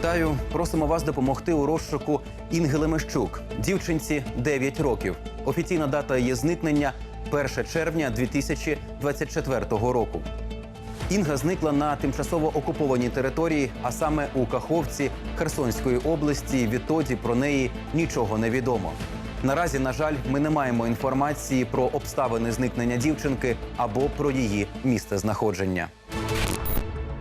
Вітаю! Просимо вас допомогти у розшуку Інги Лемещук. Дівчинці 9 років. Офіційна дата її зникнення 1 червня 2024 року. Інга зникла на тимчасово окупованій території, а саме у Каховці Херсонської області. Відтоді про неї нічого не відомо. Наразі, на жаль, ми не маємо інформації про обставини зникнення дівчинки або про її місце знаходження.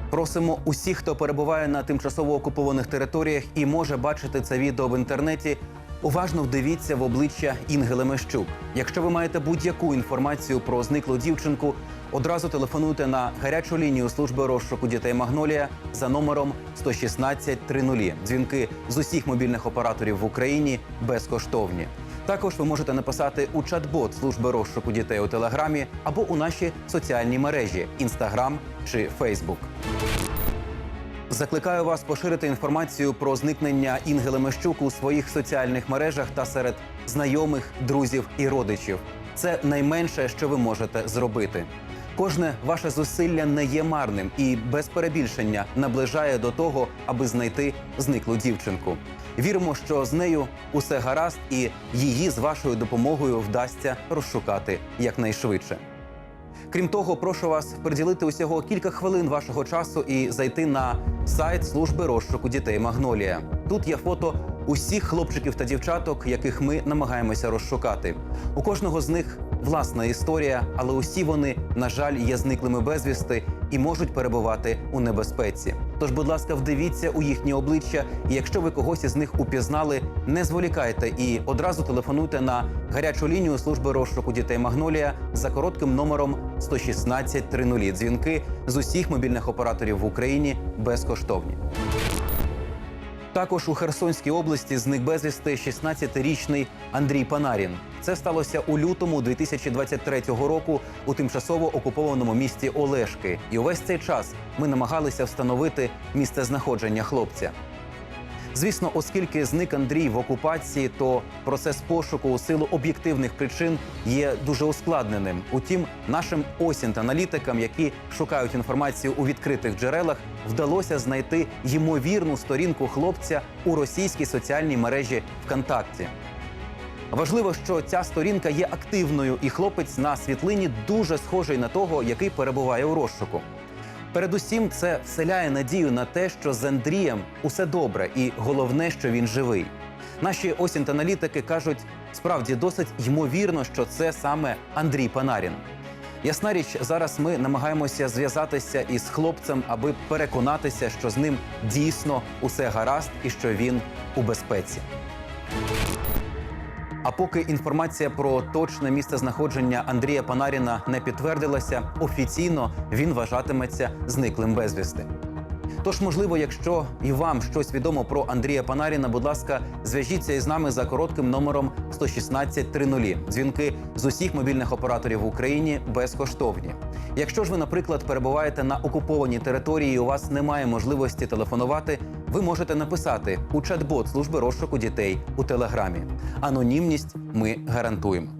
Просимо усіх, хто перебуває на тимчасово окупованих територіях і може бачити це відео в інтернеті. Уважно вдивіться в обличчя Інги Лемещук. Якщо ви маєте будь-яку інформацію про зниклу дівчинку, одразу телефонуйте на гарячу лінію служби розшуку дітей Магнолія за номером 116 30. Дзвінки з усіх мобільних операторів в Україні безкоштовні. Також ви можете написати у чат-бот служби розшуку дітей у телеграмі або у наші соціальні мережі Інстаграм чи Фейсбук. Закликаю вас поширити інформацію про зникнення Інги Лемещук у своїх соціальних мережах та серед знайомих, друзів і родичів. Це найменше, що ви можете зробити. Кожне ваше зусилля не є марним і без перебільшення наближає до того, аби знайти зниклу дівчинку. Віримо, що з нею усе гаразд, і її з вашою допомогою вдасться розшукати якнайшвидше. Крім того, прошу вас приділити усього кілька хвилин вашого часу і зайти на сайт служби розшуку дітей Магнолія. Тут є фото усіх хлопчиків та дівчаток, яких ми намагаємося розшукати. У кожного з них власна історія, але усі вони, на жаль, є зниклими безвісти і можуть перебувати у небезпеці. Тож, будь ласка, вдивіться у їхні обличчя, і якщо ви когось із них упізнали, не зволікайте і одразу телефонуйте на гарячу лінію служби розшуку дітей Магнолія за коротким номером 116 30. Дзвінки з усіх мобільних операторів в Україні безкоштовні. Також у Херсонській області зник безвісти 16-річний Андрій Панарін. Це сталося у лютому 2023 року у тимчасово окупованому місті Олешки. І увесь цей час ми намагалися встановити місце знаходження хлопця. Звісно, оскільки зник Андрій в окупації, то процес пошуку у силу об'єктивних причин є дуже ускладненим. Утім, нашим осінт-аналітикам, які шукають інформацію у відкритих джерелах, вдалося знайти ймовірну сторінку хлопця у російській соціальній мережі ВКонтакті. Важливо, що ця сторінка є активною, і хлопець на світлині дуже схожий на того, який перебуває у розшуку. Передусім, це вселяє надію на те, що з Андрієм усе добре, і головне, що він живий. Наші осінт-аналітики кажуть, справді досить ймовірно, що це саме Андрій Панарін. Ясна річ, зараз ми намагаємося зв'язатися із хлопцем, аби переконатися, що з ним дійсно усе гаразд і що він у безпеці. А поки інформація про точне місце знаходження Андрія Панаріна не підтвердилася, офіційно він вважатиметься зниклим безвісти. Тож, можливо, якщо і вам щось відомо про Андрія Панаріна, будь ласка, зв'яжіться із нами за коротким номером 116 30. Дзвінки з усіх мобільних операторів в Україні безкоштовні. Якщо ж ви, наприклад, перебуваєте на окупованій території, і у вас немає можливості телефонувати, ви можете написати у чат-бот служби розшуку дітей у телеграмі. Анонімність ми гарантуємо.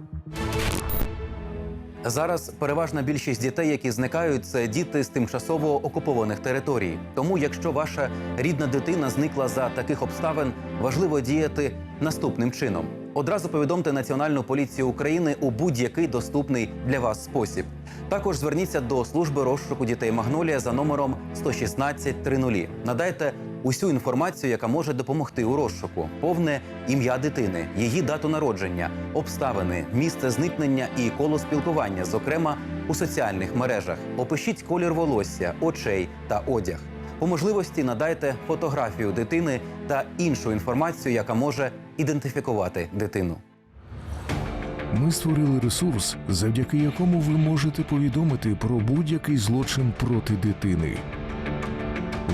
Зараз переважна більшість дітей, які зникають, це діти з тимчасово окупованих територій. Тому, якщо ваша рідна дитина зникла за таких обставин, важливо діяти наступним чином. Одразу повідомте Національну поліцію України у будь-який доступний для вас спосіб. Також зверніться до служби розшуку дітей Магнолія за номером 116 30. Надайте усю інформацію, яка може допомогти у розшуку, повне ім'я дитини, її дату народження, обставини, місце зникнення і коло спілкування, зокрема у соціальних мережах. Опишіть колір волосся, очей та одяг. По можливості надайте фотографію дитини та іншу інформацію, яка може ідентифікувати дитину. Ми створили ресурс, завдяки якому ви можете повідомити про будь-який злочин проти дитини.